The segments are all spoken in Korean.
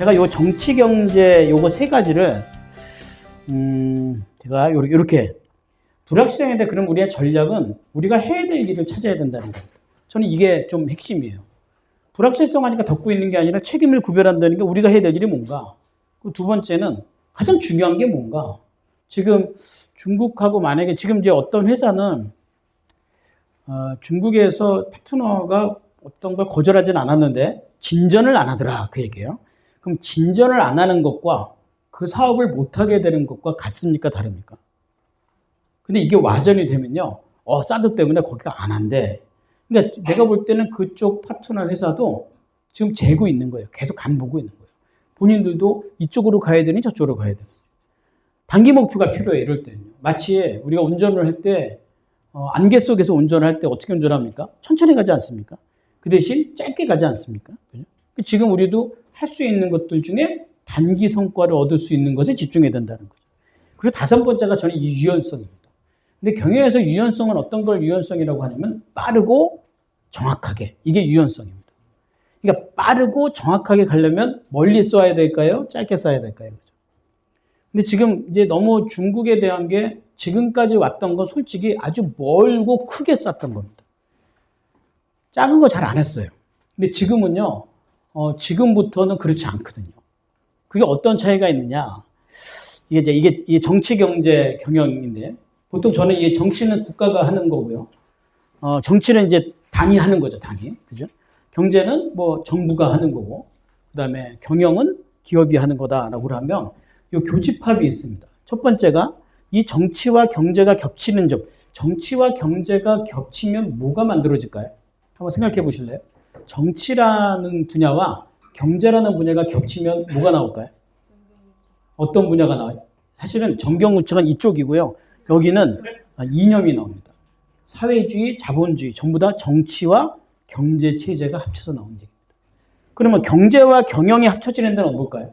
제가 요 정치 경제 요거 세 가지를 음 제가 요- 요렇게 불확실성인데 그럼 우리의 전략은 우리가 해야 될 일을 찾아야 된다는 거예요. 저는 이게 좀 핵심이에요. 불확실성 하니까 덮고 있는 게 아니라 책임을 구별한다는 게 우리가 해야 될 일이 뭔가. 그리고 두 번째는 가장 중요한 게 뭔가. 지금 중국하고 만약에 지금 이제 어떤 회사는 어, 중국에서 파트너가 어떤 걸 거절하진 않았는데 진전을 안 하더라 그 얘기예요. 그럼 진전을 안 하는 것과 그 사업을 못 하게 되는 것과 같습니까 다릅니까? 근데 이게 와전이 되면요, 어 사드 때문에 거기가 안 한대. 그러니까 내가 볼 때는 그쪽 파트너 회사도 지금 재고 있는 거예요. 계속 간 보고 있는 거예요. 본인들도 이쪽으로 가야 되니 저쪽으로 가야 되니. 단기 목표가 필요해 이럴 때는요. 마치 우리가 운전을 할 때 어, 안개 속에서 운전을 할 때 어떻게 운전합니까? 천천히 가지 않습니까? 그 대신 짧게 가지 않습니까? 지금 우리도 할 수 있는 것들 중에 단기 성과를 얻을 수 있는 것에 집중해야 된다는 거죠. 그리고 다섯 번째가 저는 이 유연성입니다. 근데 경영에서 유연성은 어떤 걸 유연성이라고 하냐면 빠르고 정확하게 이게 유연성입니다. 그러니까 빠르고 정확하게 가려면 멀리 쏘아야 될까요? 짧게 쏴야 될까요? 그죠? 근데 지금 이제 너무 중국에 대한 게 지금까지 왔던 건 솔직히 아주 멀고 크게 쐈던 겁니다. 작은 거 잘 안 했어요. 근데 지금은요, 어, 지금부터는 그렇지 않거든요. 그게 어떤 차이가 있느냐? 이게 이제 이게, 이게 정치 경제 경영인데 보통 저는 이게 정치는 국가가 하는 거고요. 어, 정치는 이제 당이 하는 거죠, 당이. 그죠? 경제는 뭐 정부가 하는 거고, 그 다음에 경영은 기업이 하는 거다라고 하면 이 교집합이 있습니다. 첫 번째가 이 정치와 경제가 겹치는 점. 정치와 경제가 겹치면 뭐가 만들어질까요? 한번 생각해 보실래요? 정치라는 분야와 경제라는 분야가 겹치면 뭐가 나올까요? 어떤 분야가 나와요? 사실은 정경우측은 이쪽이고요. 여기는 이념이 나옵니다. 사회주의, 자본주의 전부 다 정치와 경제 체제가 합쳐서 나온 얘기입니다. 그러면 경제와 경영이 합쳐지는 데는 뭘까요?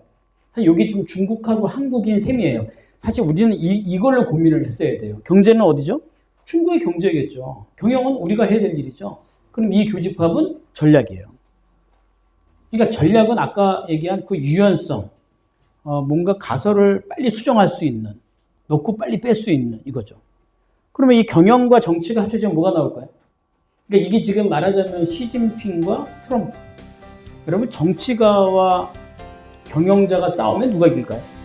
여기 좀 중국하고 한국인 셈이에요. 사실 우리는 이, 이걸로 고민을 했어야 돼요. 경제는 어디죠? 중국의 경제겠죠. 경영은 우리가 해야 될 일이죠. 그럼 이 교집합은 전략이에요. 그러니까 전략은 아까 얘기한 그 유연성, 어, 뭔가 가설을 빨리 수정할 수 있는, 넣고 빨리 뺄 수 있는 이거죠. 그러면 이 경영과 정치가 합쳐지면 뭐가 나올까요? 그러니까 이게 지금 말하자면 시진핑과 트럼프. 여러분 정치가와 경영자가 싸우면 누가 이길까요?